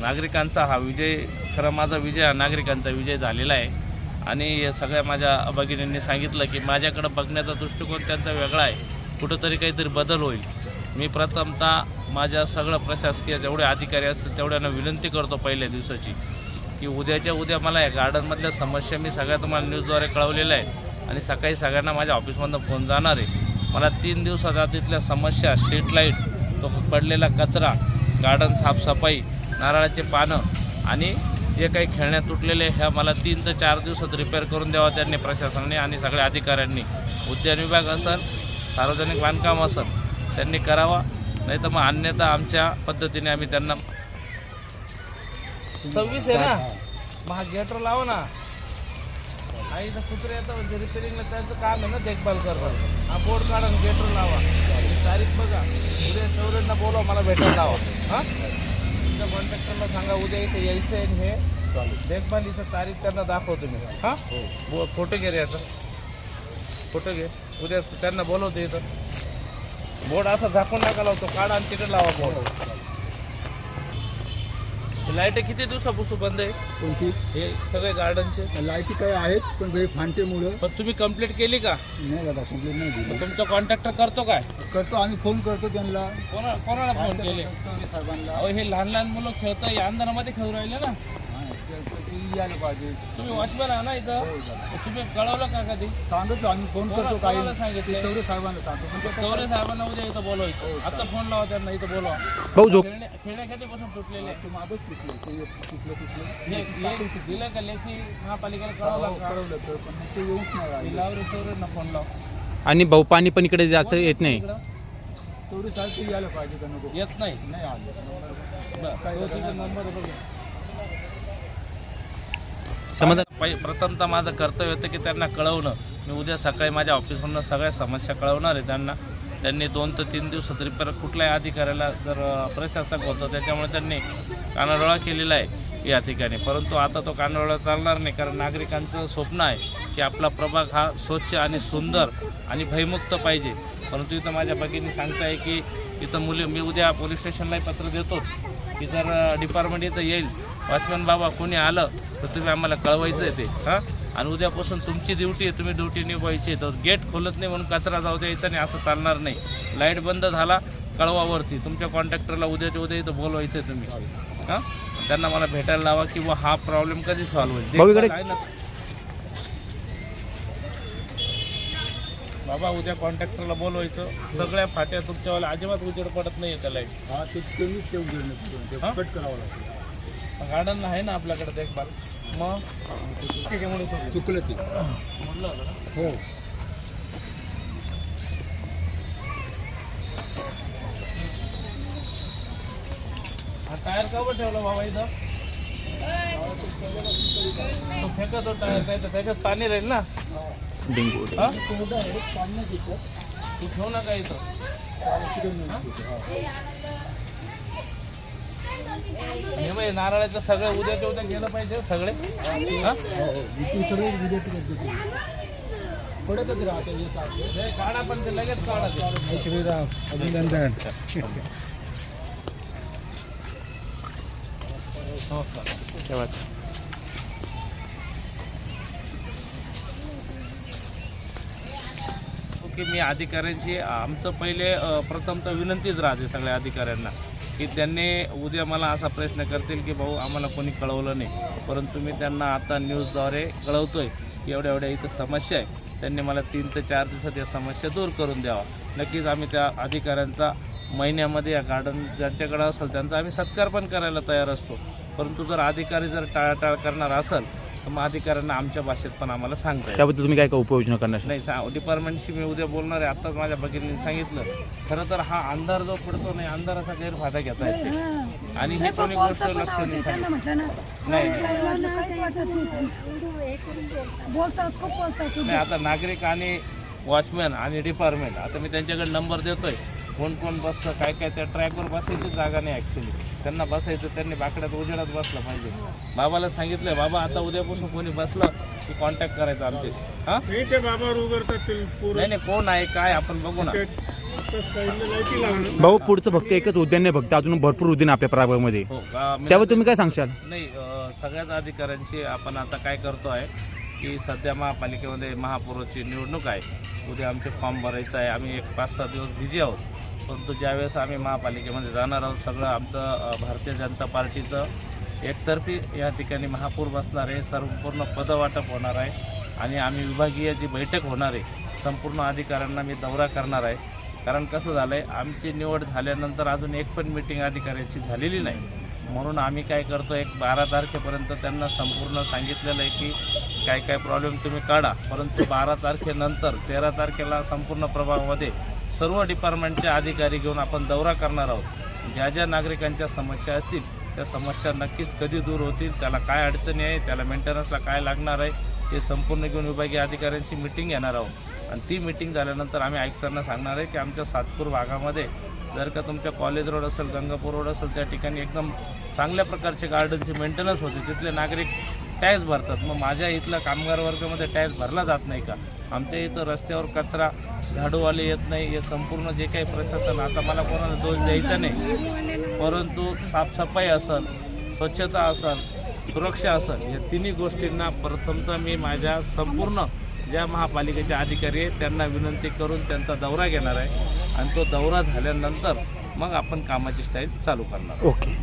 नागरिकांचा हा विजय खरं माझा विजय हा नागरिकांचा विजय झालेला आहे. आणि या सगळ्या माझ्या भगिनींनी सांगितलं की माझ्याकडं बघण्याचा दृष्टिकोन त्यांचा वेगळा आहे. कुठंतरी काहीतरी बदल होईल. मी प्रथमतः माझ्या सगळं प्रशासकीय जेवढे अधिकारी असतील तेवढ्यांना विनंती करतो पहिल्या दिवसाची की उद्याच्या उद्या मला या गार्डनमधल्या समस्या मी सगळ्या तुम्हाला न्यूजद्वारे कळवलेल्या आहे आणि सकाळी सगळ्यांना माझ्या ऑफिसमधनं फोन जाणार आहे. मला तीन दिवसात तिथल्या समस्या स्ट्रीट लाइट तो पडलेला कचरा गार्डन साफसफाई नारळाचे पानं आणि जे काही खेळण्या तुटलेले ह्या मला तीन ते चार दिवसात रिपेअर करून द्यावा त्यांनी प्रशासनाने आणि सगळ्या अधिकाऱ्यांनी. उद्यान विभाग असेल सार्वजनिक बांधकाम असेल त्यांनी करावा. नाही तर मग अन्यथा आमच्या पद्धतीने आम्ही त्यांना सव्वीस आहे ना? मग हा गेटर लावा ना. आई इथं कुत्रे येतं म्हणजे रिपेरिंगला त्यांचं काम आहे ना देखभाल करणं हा बोर्ड काढा गेटर लावा. ही तारीख बघा. उद्या चौऱ्यांना बोलवा मला भेटायला लावा. हां? तुमच्या कॉन्ट्रॅक्टरला सांगा उद्या इथे यायचं आहे आणि हे देखभाल इथं तारीख त्यांना दाखवतो मी. हां? बो फोटो घे रे याचा फोटो घे. उद्या त्यांना बोलवतो इथं. बोर्ड असा झाकून नका लावतो काढा आणि तिकडे लावा बोर्ड लाइट किती दिवसापासून बंद आहे? कोणती? हे सगळे गार्डनचे लाईटी काही आहेत पण काही फांटेमुळं. पण तुम्ही कंप्लीट केली का? नाही दादा कंप्लेंट नाही दिली मग तुमचा कॉन्ट्रॅक्टर करतो काय? करतो आम्ही फोन करतो त्यांना. कोणा कोणाला फोन केले? साहेबांना अहो हे लहान लहान मुलं खेळतं या अंधारामध्ये खेळू राहिले ना. हा, पाहिजे. तुम्ही वॉचमॅन आहे ना इथं? हो, तुम्ही कळवलं का कधी? सांगतो आम्ही फोन कोणा- करतो काही. कोणाला सांगितलंय? चौधरी साहेबांना सांगतो. चौरे साहेबांना उद्या इथं बोलवायचं. आता फोन लावा त्यांना इथं बोलवा. भाऊ झोप. खेळण्या खेळण्या कधीपासून तुटलेले ते मागच तुटलं ते तुटलं तुटलं. हे हे दिलं का लेखी? महापालिकेला हो, कळवलं का? कळवलं तर पण मग ते येऊच नाही राहिले. लाव रे फोन लाव. आणि भाऊ पाणी पण इकडे जास्त येत नाही. इकडं? चौधरी साहेब ते यायला पाहिजे का नको? येत नाही. नाही आले. बरं तो तिथे नंबर बघ समाधान पै प्रथमतः माझं कर्तव्य होतं की त्यांना कळवणं. मी उद्या सकाळी माझ्या ऑफिसमधनं सगळ्या समस्या कळवणार आहे त्यांना. त्यांनी दोन ते तीन दिवसात रिपेअर कुठल्याही अधिकाऱ्याला जर प्रशासक होतं त्याच्यामुळे त्यांनी कानाडोळा केलेला आहे या ठिकाणी. परंतु आता तो कानाडोळा चालणार नाही कारण नागरिकांचं स्वप्न आहे की आपला प्रभाग हा स्वच्छ आणि सुंदर आणि भयमुक्त पाहिजे. परंतु इथं माझ्या भगिनी सांगताय की इथं मुली मी उद्या पोलीस स्टेशनलाही पत्र देतोच की जर डिपार्टमेंट इथं येईल वॉचमॅन बाबा कोणी आलं तर तुम्ही आम्हाला कळवायचं आहे ते. हां? आणि उद्यापासून तुमची ड्युटी आहे तुम्ही ड्युटी निभावायची आहे. तर गेट खोलत नाही म्हणून कचरा जाऊ द्यायचा नाही असं चालणार नाही. लाइट बंद झाला कळवावरती तुमच्या कॉन्ट्रॅक्टरला उद्याच्या उद्या इथं बोलवायचं आहे तुम्ही. हां? त्यांना मला भेटायला लावा किंवा हा प्रॉब्लेम कधी सॉल्व्ह होईल? बाबा उद्या कॉन्ट्रॅक्टरला बोलवायचं. सगळ्या फाट्या तुमच्यावाला अजिबात उजेड पडत नाही त्या लाइट. हा ते हा? कट करावं लागतं. गार्डन आहे ना आपल्याकडे देखभाल. मग? त्याच्यामुळे चुकलं ते. ना हो. हा टायर का ठेवला बाबा इथं? तो फेकत होता टायर काय तर त्याच्यात पाणी राहील ना? डेंगू हा. तू ठेव ना काय इथं. हा. बाई नारळाचं सगळं उद्याच्या उद्या गेलं पाहिजे सगळे हा. पडतच राहते. हे काढा पण ते लगेच काढा ते. श्रीराम अभिनंदन का मी अधिकाऱ्यांची आमचं पहिले अ, प्रथमतः विनंतीच राहते सगळ्या अधिकाऱ्यांना की त्यांनी उद्या मला असा प्रश्न करतील की भाऊ आम्हाला कोणी कळवलं नाही. परंतु मी त्यांना आता न्यूजद्वारे कळवतो की एवढ्या एवढ्या इथं समस्या आहे. त्यांनी मला तीन ते चार दिवसात या समस्या दूर करून द्यावा. नक्कीच आम्ही त्या अधिकाऱ्यांचा महिन्यामध्ये या गार्डन ज्यांच्याकडं असेल त्यांचा आम्ही सत्कार पण करायला तयार असतो. परंतु जर अधिकारी जर टाळाटाळ करणार असेल तर मग अधिकाऱ्यांना आमच्या भाषेत पण आम्हाला सांगता. त्याबद्दल तुम्ही काय काय उपाययोजना करणार नाही सा डिपार्टमेंटशी मी उद्या बोलणार आहे. आत्ताच माझ्या भगिनीने सांगितलं. खरं तर हा अंधार जो पडतो नाही अंधाराचा गैरफायदा घेता येते. आणि हे कोणी गोष्ट लक्ष नाही त्यांना म्हटलं ना. नाही. नाही. मुलांना काहीच वाटत नाही त्यांना. बोलतात खूप बोलतात नाही आता नागरिक आणि वॉचमॅन आणि डिपार्टमेंट आता मी त्यांच्याकडे नंबर देतोय. कोण कोण बसतं काय काय त्या ट्रॅकवर बसायची जागा नाही ॲक्च्युली त्यांना बसायचं त्यांनी बाकड्यात उजेडात बसलं पाहिजे. बाबाला सांगितलंय बाबा आता उद्यापासून कोणी बसलं की कॉन्टॅक्ट करायचा आमच्याशी. हां? नाही ते बाबावर पोरं. नाही नाही कोण आहे काय आपण बघू ना. भाऊ पुढचं फक्त एकच उद्यान नाही फक्त अजून भरपूर उद्यान आपल्या प्रभागामध्ये हो मी- त्यावर तुम्ही काय सांगशाल? नाही अ, सगळ्याच अधिकाऱ्यांशी आपण आता काय करतो आहे की सध्या महापालिकेमध्ये महापौराची निवडणूक आहे. उद्या आमचे फॉर्म भरायचं आहे. आम्ही एक पाच सहा दिवस बिझी आहोत. परंतु ज्यावेळेस आम्ही महापालिकेमध्ये जाणार आहोत सगळं आमचं भारतीय जनता पार्टीचं एकतर्फी या ठिकाणी महापौर बसणार आहे. संपूर्ण पदवाटप होणार आहे आणि आम्ही विभागीय जी बैठक होणार आहे संपूर्ण अधिकाऱ्यांना मी दौरा करणार आहे. कारण कसं झालं आहे आमची निवड झाल्यानंतर अजून एक पण मीटिंग अधिकाऱ्यांची झालेली नाही. म्हणून आम्ही काय करतो एक बारा तारखेपर्यंत त्यांना संपूर्ण सांगितलेलं आहे की काय काय प्रॉब्लेम तुम्ही काढा. परंतु बारा तारखेनंतर तेरा तारखेला संपूर्ण प्रभावामध्ये सर्व डिपार्टमेंटचे अधिकारी घेऊन आपण दौरा करणार आहोत. ज्या ज्या नागरिकांच्या समस्या असतील त्या समस्या नक्कीच कधी दूर होतील त्याला काय अडचणी आहे त्याला मेंटेनन्सला काय लागणार आहे हे संपूर्ण घेऊन विभागीय अधिकाऱ्यांची मिटिंग घेणार आहोत. आणि ती मिटिंग झाल्यानंतर आम्ही आयुक्तांना सांगणार आहे की आमच्या सातपूर भागामध्ये जर का तुमच्या कॉलेज रोड असेल गंगापूर रोड असेल त्या ठिकाणी एकदम चांगल्या प्रकारचे गार्डनचे मेंटेनन्स होते. तिथले नागरिक टॅक्स भरतात. मग माझ्या इथल्या कामगार वर्गामध्ये टॅक्स भरला जात नाही का? आमच्या इथं रस्त्यावर कचरा झाडूवाले येत नाही हे संपूर्ण जे काही प्रशासन आता मला कोणाला दोष द्यायचा नाही. परंतु साफसफाई असेल स्वच्छता असेल सुरक्षा असेल या तिन्ही गोष्टींना प्रथमतः मी माझ्या संपूर्ण ज्या महापालिकेचे अधिकारी आहेत त्यांना विनंती करून त्यांचा दौरा घेणार आहे. आणि तो दौरा झाल्यानंतर मग आपण कामाची स्टाईल चालू करणार ओके